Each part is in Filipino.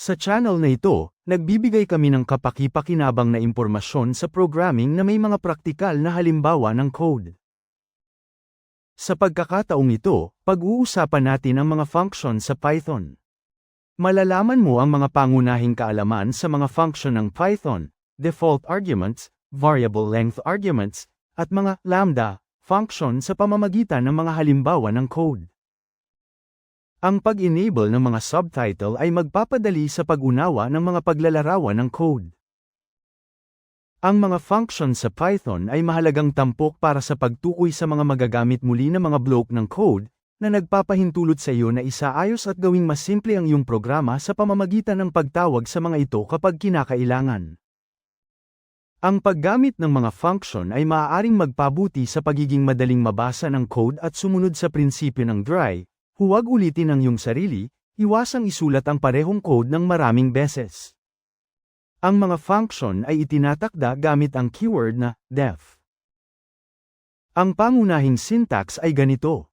Sa channel na ito, nagbibigay kami ng kapaki-pakinabang na impormasyon sa programming na may mga praktikal na halimbawa ng code. Sa pagkakataong ito, pag-uusapan natin ang mga function sa Python. Malalaman mo ang mga pangunahing kaalaman sa mga function ng Python, default arguments, variable length arguments, at mga lambda function sa pamamagitan ng mga halimbawa ng code. Ang pag-enable ng mga subtitle ay magpapadali sa pag-unawa ng mga paglalarawan ng code. Ang mga function sa Python ay mahalagang tampok para sa pagtukoy sa mga magagamit muli na mga block ng code, na nagpapahintulot sa iyo na isaayos at gawing mas simple ang iyong programa sa pamamagitan ng pagtawag sa mga ito kapag kinakailangan. Ang paggamit ng mga function ay maaaring magpabuti sa pagiging madaling mabasa ng code at sumunod sa prinsipyo ng dry, huwag ulitin ang iyong sarili, iwasang isulat ang parehong code ng maraming beses. Ang mga function ay itinatakda gamit ang keyword na def. Ang pangunahing syntax ay ganito.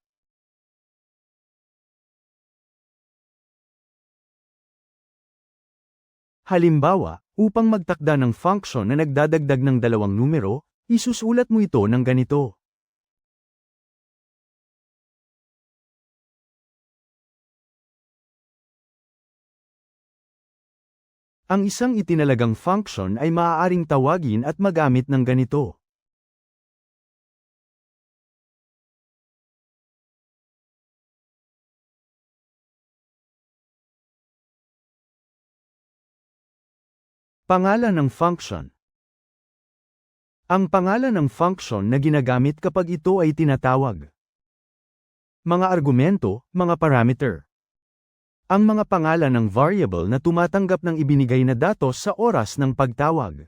Halimbawa, upang magtakda ng function na nagdadagdag ng dalawang numero, isusulat mo ito ng ganito. Ang isang itinalagang function ay maaaring tawagin at magamit ng ganito. Pangalan ng function Ang pangalan ng function na ginagamit kapag ito ay tinatawag. Mga argumento, mga parameter. Ang mga pangalan ng variable na tumatanggap ng ibinigay na datos sa oras ng pagtawag.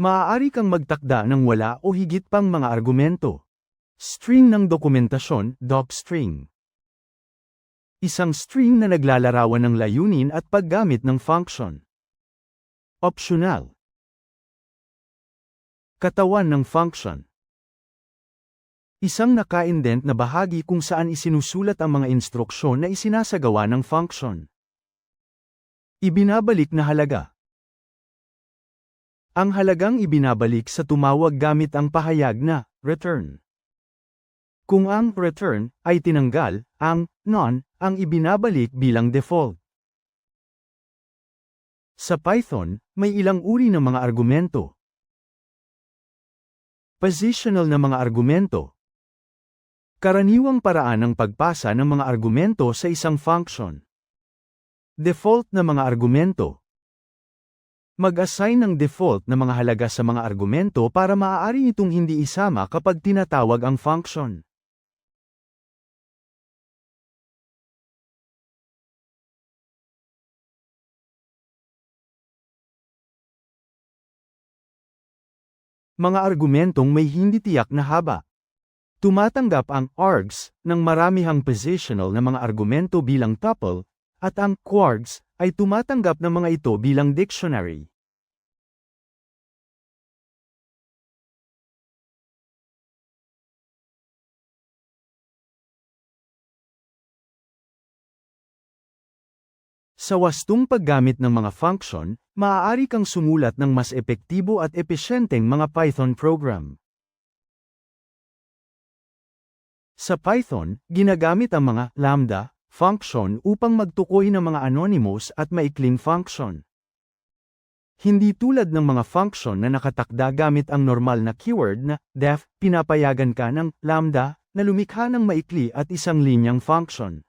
Maaari kang magtakda ng wala o higit pang mga argumento. String ng dokumentasyon, docstring. Isang string na naglalarawan ng layunin at paggamit ng function. Optional. Katawan ng function. Isang naka-indent na bahagi kung saan isinusulat ang mga instruksyon na isinasagawa ng function. Ibinabalik na halaga. Ang halagang ibinabalik sa tumawag gamit ang pahayag na return. Kung ang return ay tinanggal, ang non ang ibinabalik bilang default. Sa Python, may ilang uri ng mga argumento. Positional na mga argumento. Karaniwang paraan ng pagpasa ng mga argumento sa isang function. Default na mga argumento. Mag-assign ng default na mga halaga sa mga argumento para maaari itong hindi isama kapag tinatawag ang function. Mga argumentong may hindi tiyak na haba. Tumatanggap ang args ng maramihang positional na mga argumento bilang tuple, at ang quargs ay tumatanggap ng mga ito bilang dictionary. Sa wastong paggamit ng mga function, maaari kang sumulat ng mas epektibo at epesyenteng mga Python program. Sa Python, ginagamit ang mga lambda function upang magtukoy ng mga anonymous at maikling function. Hindi tulad ng mga function na nakatakda gamit ang normal na keyword na def, pinapayagan ka ng lambda na lumikha ng maikli at isang linyang function.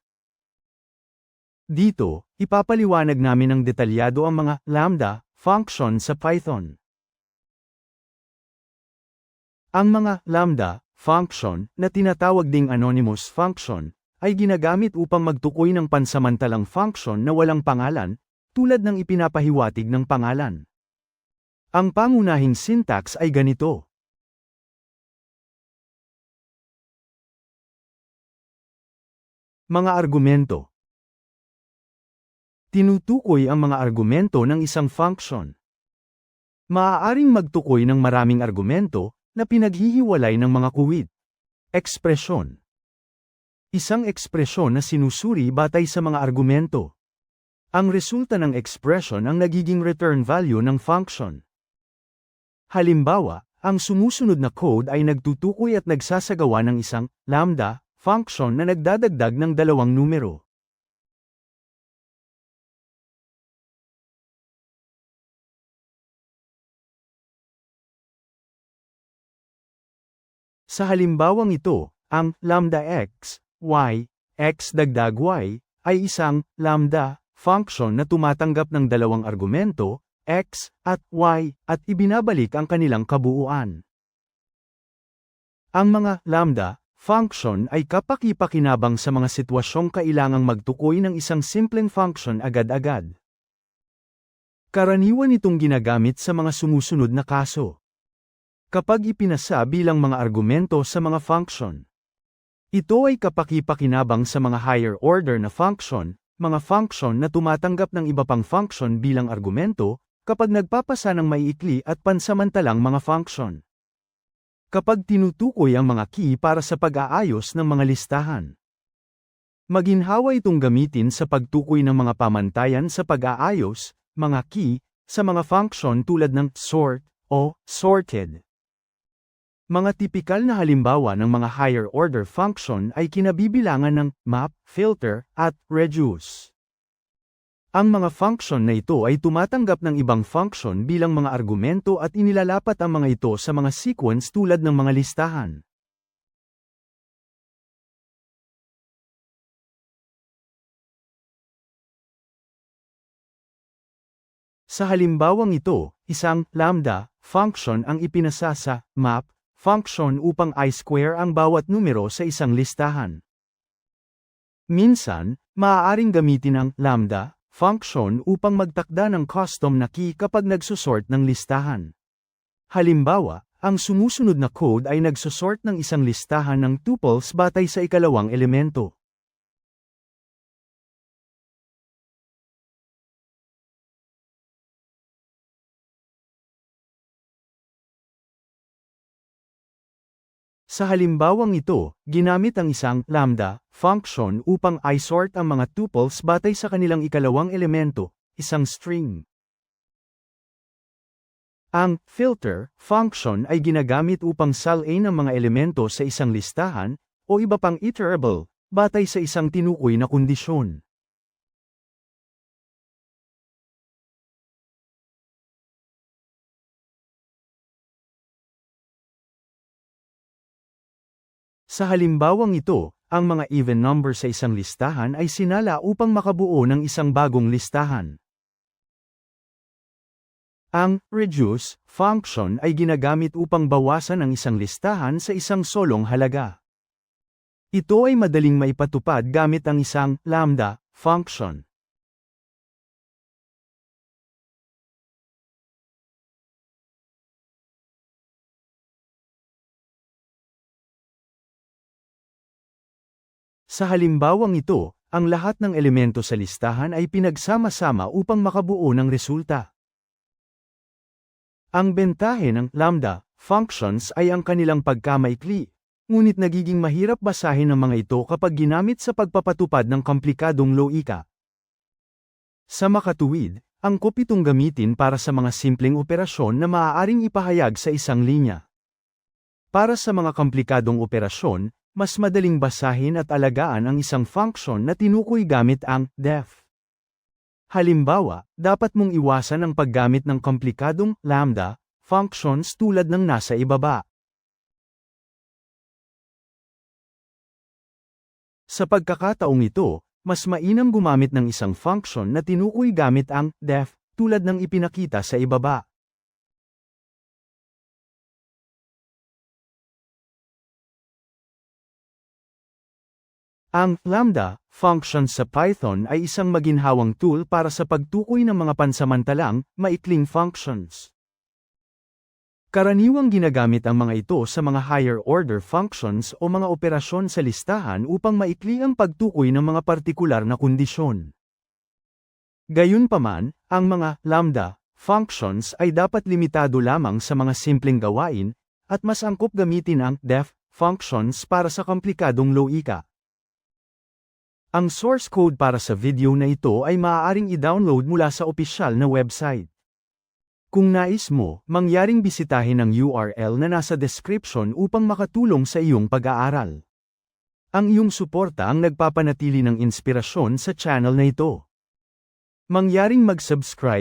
Dito, ipapaliwanag namin ng detalyado ang mga lambda function sa Python. Ang mga lambda function na tinatawag ding anonymous function ay ginagamit upang magtukoy ng pansamantalang function na walang pangalan, tulad ng ipinapahiwatig ng pangalan. Ang pangunahing syntax ay ganito. Mga argumento Tinutukoy ang mga argumento ng isang function. Maaaring magtukoy ng maraming argumento na pinaghihiwalay ng mga kuwit. Ekspresyon Isang ekspresyon na sinusuri batay sa mga argumento. Ang resulta ng expression ang nagiging return value ng function. Halimbawa, ang sumusunod na code ay nagtutukoy at nagsasagawa ng isang lambda function na nagdadagdag ng dalawang numero. Sa halimbawang ito, ang lambda x, y, x dagdag y, ay isang lambda function na tumatanggap ng dalawang argumento, x at y, at ibinabalik ang kanilang kabuuan. Ang mga lambda function ay kapaki-pakinabang sa mga sitwasyong kailangang magtukoy ng isang simpleng function agad-agad. Karaniwan itong ginagamit sa mga sumusunod na kaso kapag ipinasa bilang mga argumento sa mga function. Ito ay kapaki-pakinabang sa mga higher order na function, mga function na tumatanggap ng iba pang function bilang argumento, kapag nagpapasa ng maiikli at pansamantalang mga function. Kapag tinutukoy ang mga key para sa pag-aayos ng mga listahan. Maginhawa itong gamitin sa pagtukoy ng mga pamantayan sa pag-aayos, mga key, sa mga function tulad ng sort o sorted. Mga tipikal na halimbawa ng mga higher order function ay kinabibilangan ng map, filter, at reduce. Ang mga function na ito ay tumatanggap ng ibang function bilang mga argumento at inilalapat ang mga ito sa mga sequence tulad ng mga listahan. Sa halimbawang ito, isang lambda function ang ipinasa sa map function upang i-square ang bawat numero sa isang listahan. Minsan, maaaring gamitin ang lambda function upang magtakda ng custom na key kapag nagsusort ng listahan. Halimbawa, ang sumusunod na code ay nagsusort ng isang listahan ng tuples batay sa ikalawang elemento. Sa halimbawang ito, ginamit ang isang lambda function upang i-sort ang mga tuples batay sa kanilang ikalawang elemento, isang string. Ang filter function ay ginagamit upang salain ang mga elemento sa isang listahan o iba pang iterable batay sa isang tinukoy na kondisyon. Sa halimbawang ito, ang mga even number sa isang listahan ay sinala upang makabuo ng isang bagong listahan. Ang reduce function ay ginagamit upang bawasan ang isang listahan sa isang solong halaga. Ito ay madaling maipatupad gamit ang isang lambda function. Sa halimbawang ito, ang lahat ng elemento sa listahan ay pinagsama-sama upang makabuo ng resulta. Ang bentahe ng lambda functions ay ang kanilang pagkamaikli, ngunit nagiging mahirap basahin ang mga ito kapag ginamit sa pagpapatupad ng komplikadong loika. Sa makatuwid, ang kopitong gamitin para sa mga simpleng operasyon na maaaring ipahayag sa isang linya. Para sa mga komplikadong operasyon, mas madaling basahin at alagaan ang isang function na tinukoy gamit ang def. Halimbawa, dapat mong iwasan ang paggamit ng komplikadong lambda functions tulad ng nasa ibaba. Sa pagkakataong ito, mas mainam gumamit ng isang function na tinukoy gamit ang def tulad ng ipinakita sa ibaba. Ang lambda function sa Python ay isang maginhawang tool para sa pagtukoy ng mga pansamantalang, maikling functions. Karaniwang ginagamit ang mga ito sa mga higher order functions o mga operasyon sa listahan upang maikli ang pagtukoy ng mga partikular na kondisyon. Gayunpaman, ang mga lambda functions ay dapat limitado lamang sa mga simpleng gawain, at mas angkop gamitin ang def functions para sa komplikadong loika. Ang source code para sa video na ito ay maaaring i-download mula sa opisyal na website. Kung nais mo, mangyaring bisitahin ang URL na nasa description upang makatulong sa iyong pag-aaral. Ang iyong suporta ang nagpapanatili ng inspirasyon sa channel na ito. Mangyaring mag-subscribe